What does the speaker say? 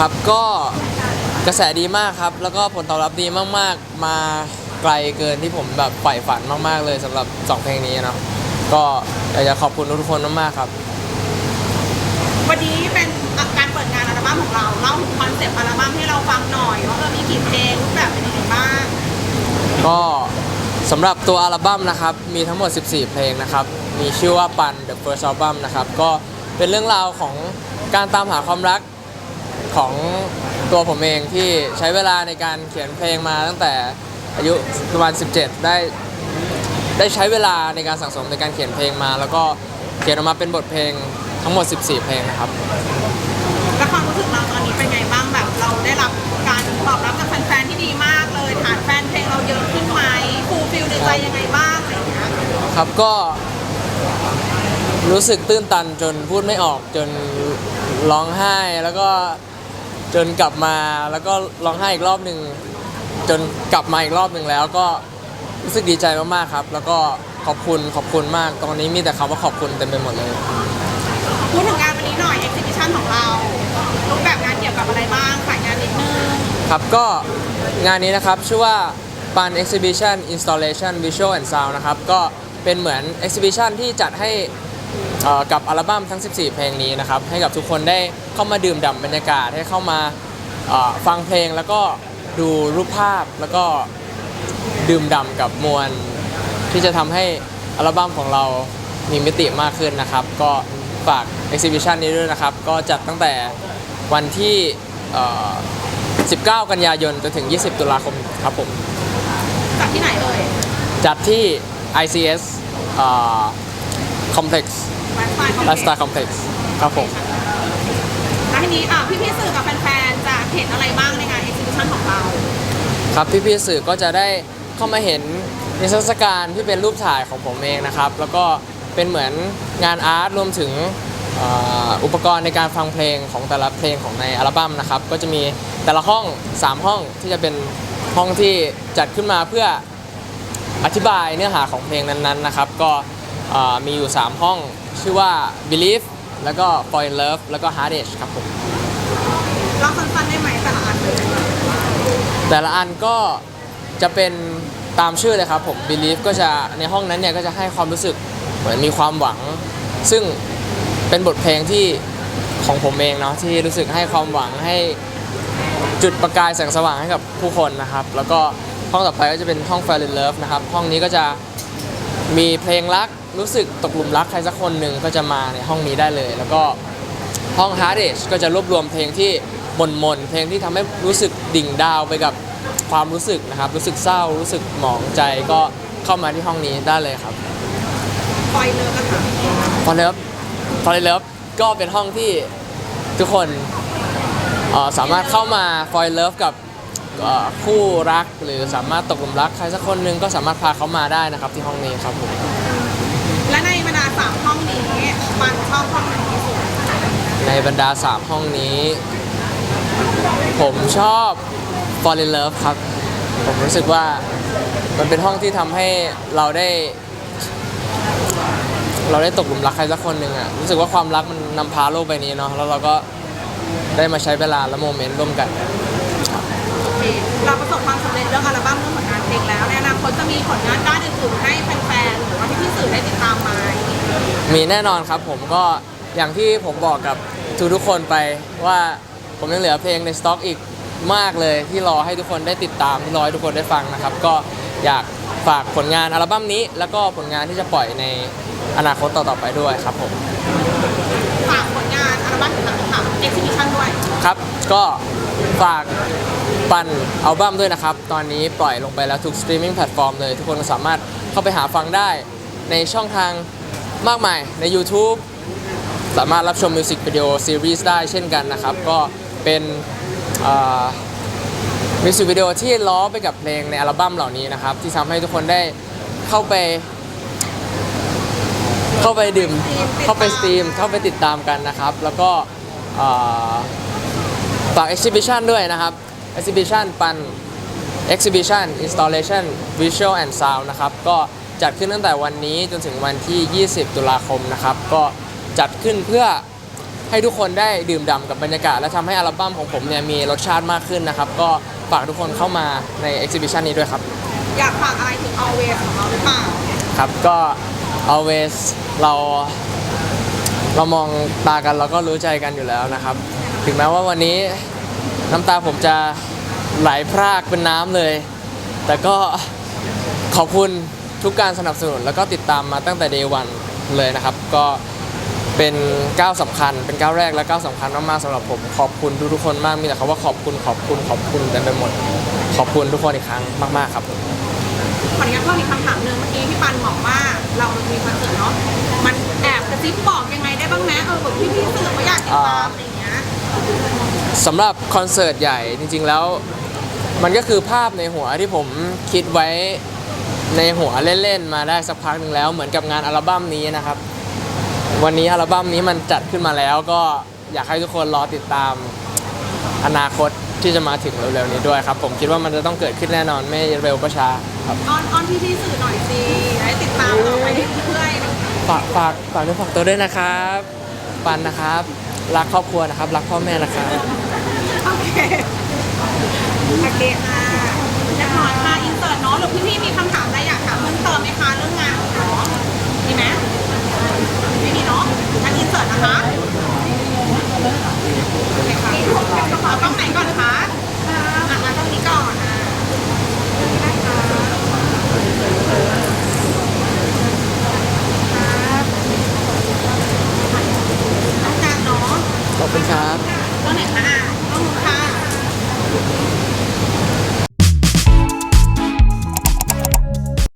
ครับก็กระแสดีมากครับ แล้วก็ผลตอบรับดีมากๆ มาไกลเกินที่ผมแบบใฝ่ฝันมากๆเลยสำหรับสองเพลงนี้เนาะก็อยากจะขอบคุณทุกๆคนมากๆครับ วันนี้เป็นการเปิดงานอัลบั้มของเราเล่าถึงคอนเซปต์อัลบั้มให้เราฟังหน่อยว่าเออมีกี่เพลงรูปแบบเป็นยังไงบ้างก็สำหรับตัวอัลบั้มนะครับ มีทั้งหมด 14 เพลงนะครับ มีชื่อว่าปัน The First Album นะครับ ก็เป็นเรื่องราวของการตามหาความรัก ของตัวผมเองที่ใช้เวลาในการเขียนเพลงมาตั้งแต่อายุประมาณ 17 ได้ได้ใช้เวลาในการสั่งสมในการเขียนเพลงมา แล้วก็เขียนออกมาเป็นบทเพลงทั้งหมด 14 เพลงนะครับ แล้วความรู้สึกเราตอนนี้เป็นไงบ้างแบบเราได้รับการตอบรับจากแฟนๆที่ดีมากเลยฐานแฟนเพลงเราเยอะขึ้นไหมฟูลฟิลในใจยังไงบ้างอะไรอย่างเงี้ยครับก็รู้สึกตื้นตันจนพูดไม่ออกจนร้องไห้แล้วก็ จนกลับมาแล้วก็ร้องไห้อีกรอบหนึ่งจนกลับมาอีกรอบหนึ่งแล้วก็รู้สึกดีใจมากๆครับ แล้วก็ขอบคุณขอบคุณมาก ตอนนี้มีแต่คำว่าขอบคุณเต็มไปหมดเลย พูดถึงงานวันนี้หน่อย e อ h ซิบิชันของเรารูปแบบงานเกี่ยวกับอะไรบ้างขายงานนิดนึงครับก็งานนี้นะครับชื่อว่า Pan Exhibition Installation Visual and Sound นะครับ ก็เป็นเหมือน Exhibition ที่จัดให้เอ่อ กับอัลบั้มทั้ง 14 เพลงนี้นะครับให้กับทุกคนได้เข้ามาดื่มด่ำบรรยากาศให้เข้ามาเอ่อฟังเพลงแล้วก็ดูรูปภาพแล้วก็ดื่มด่ำกับมวลที่จะทำให้อัลบั้มของเรามีมิติมากขึ้นนะครับ ก็ฝาก Exhibition นี้ด้วยนะครับ ก็จัดตั้งแต่วันที่เอ่อ19 กันยายนจนถึง 20 ตุลาคมครับผมจากที่ไหนเอ่ยจัดที่ ICS อ่า Complex ไลฟ์สไตล์คอมเพล็ก Lifestyle Complex ครับผมแล้วทีนี้อะพี่ๆสื่อกับแฟนๆจะเห็นอะไรบ้างในงาน e อ h ซิบิชันของเรา ครับพี่ๆสื่อก็จะได้เข้ามาเห็นนิทรรศการที่เป็นรูปถ่ายของผมเองนะครับ แล้วก็เป็นเหมือนงานอาร์ตรวมถึงเอ่ออุปกรณ์ในการฟังเพลงของแต่ละเพลงของในอัลบั้มนะครับ ก็จะมีแต่ละห้อง 3 ห้องที่จะเป็นห้องที่จัดขึ้นมาเพื่อ อธิบายเนื้อหาของเพลงนั้นๆนะครับ ก็เอ่อ มีอยู่ 3 ห้องชื่อว่า Believe แล้วก็ Fall in Love แล้วก็ Hard Edge ครับผมเราสั้นๆได้ไหมแต่ละอันเลยแต่ละอันก็จะเป็นตามชื่อเลยครับผม Believe ก็จะในห้องนั้นเนี่ยก็จะให้ความรู้สึกเหมือนมีความหวัง ซึ่งเป็นบทเพลงที่ของผมเองเนาะที่รู้สึกให้ความหวังให้จุดประกายแสงสว่างให้กับผู้คนนะครับ แล้วก็ห้องต่อไปก็จะเป็นห้อง Fall in Love นะครับ ห้องนี้ก็จะมีเพลงรัก รู้สึกตกหลุมรักใครสักคนหนึ่งก็จะมาในห้องนี้ได้เลย แล้วก็ห้อง Hard Edge ก็จะรวบรวมเพลงที่มนมนๆเพลงที่ทำให้รู้สึกดิ่งดาวไปกับความรู้สึกนะครับ รู้สึกเศร้ารู้สึกหมองใจก็เข้ามาที่ห้องนี้ได้เลยครับปล่อยเลยกันค่ะฟอร์เลิฟฟอร์เลิฟก็เป็นห้องที่ทุกคนเอ่อสามารถเข้ามาฟอร์เลิฟกับเอ่อคู่รัก หรือสามารถตกหลุมรักใครสักคนหนึ่งก็สามารถพาเขามาได้นะครับที่ห้องนี้ครับผม สามห้องนี้มันชอบห้องไหนที่สุดในบรรดา 3 ห้องนี้ ผมชอบ Fall in Love ครับ ผมรู้สึกว่ามันเป็นห้องที่ทำให้เราได้ เราได้ตกหลุมรักใครสักคนหนึ่งอะรู้สึกว่าความรักมันนำพาโลกใบนี้เนาะแล้วเราก็ได้มาใช้เวลาและโมเมนต์ร่วมกัน มีแน่นอนครับผมก็อย่างที่ผมบอกกับทุกทุกคนไปว่าผมยังเหลือเพลงในสต็อกอีกมากเลยที่รอให้ทุกคนได้ติดตามที่รอให้ทุกคนได้ฟังนะครับ ก็อยากฝากผลงานอัลบั้มนี้ แล้วก็ผลงานที่จะปล่อยในอนาคตต่อๆไปด้วยครับผมฝากผลงานอัลบั้มต่างๆค่ะ exhibition ด้วยครับ ก็ฝากปันอัลบั้มด้วยนะครับ ตอนนี้ปล่อยลงไปแล้วทุกสตรีมมิ่งแพลตฟอร์มเลย ทุกคนก็สามารถเข้าไปหาฟังได้ในช่องทาง มากมายใน YouTube สามารถรับชมมิวสิกวิดีโอซีรีส์ได้เช่นกันนะครับ ก็เป็นมิวสิกวิดีโอที่ล้อไปกับเพลงในอัลบั้มเหล่านี้นะครับ ที่ทำให้ทุกคนได้เข้าไป เข้าไปดื่มเข้าไปสตรีม เข้าไปติดตามกันนะครับ แล้วก็อ่าฝาก exhibition ด้วยนะครับ exhibition ปัน exhibition installation visual and sound นะครับ ก็ จัดขึ้นตั้งแต่วันนี้จนถึงวันที่ 20 ตุลาคมนะครับ ก็จัดขึ้นเพื่อให้ทุกคนได้ดื่มด่ำกับบรรยากาศ และทำให้อัลบั้มของผมเนี่ยมีรสชาติมากขึ้นนะครับ ก็ฝากทุกคนเข้ามาใน exhibition นี้ด้วยครับ อยากฝากอะไรถึง always ของเราหรือเปล่าครับ ก็ always เราเรามองตากันเราก็รู้ใจกันอยู่แล้วนะครับ ถึงแม้ว่าวันนี้น้ำตาผมจะไหลพรากเป็นน้ำเลย แต่ก็ขอบคุณ ทุกการสนับสนุนแล้วก็ติดตามมาตั้งแต่ day one เลยนะครับ ก็เป็นก้าวสำคัญ เป็นก้าวแรกและก้าวสำคัญมากๆสำหรับผม ขอบคุณทุกๆคนมากมีแต่คำว่าขอบคุณขอบคุณขอบคุณเต็มไปหมด ขอบคุณทุกคนอีกครั้งมากๆครับผม ขออนุญาตเพิ่มอีกคำถามหนึ่งเมื่อกี้พี่ปันบอกว่าเรามีคอนเสิร์ตเนาะมันแอบกระซิบบอกยังไงได้บ้างไหมเออแบบพี่พี่ๆสื่อเขาอยากติดตามอะไรอย่างเงี้ยสำหรับคอนเสิร์ตใหญ่จริงๆแล้ว มันก็คือภาพในหัวที่ผมคิดไว้ ในหัวเล่นๆมาได้สักพักหนึ่งแล้ว เหมือนกับงานอัลบั้มนี้นะครับ วันนี้อัลบั้มนี้มันจัดขึ้นมาแล้วก็อยากให้ทุกคนรอติดตามอนาคตที่จะมาถึงเร็วๆนี้ด้วยครับ ผมคิดว่ามันจะต้องเกิดขึ้นแน่นอนไม่เร็วก็ช้าครับอ้อนอ้อนพี่พี่ๆสื่อหน่อยสิให้ติดตามเราไปเรื่อยๆฝากฝากฝากด้วยฝากตัวด้วยนะครับปันนะครับ รักครอบครัวนะครับ รักพ่อแม่นะครับโอเคโอเคค่ะเรียบร้อยค่ะอินเสิร์ตเนาะหรือพี่พี่ๆมีคำ ต่อไหมคะเรื่องงานของน้อมีไหมไม่มีเนาะอันอินเสิร์ตนะคะโอเคค่ะต้องไหนก่อนคะอะอะกล้องนี้ก่อนอะต้องการเนาะขอบคุณครับต้องไหนคะต้องนค่ะ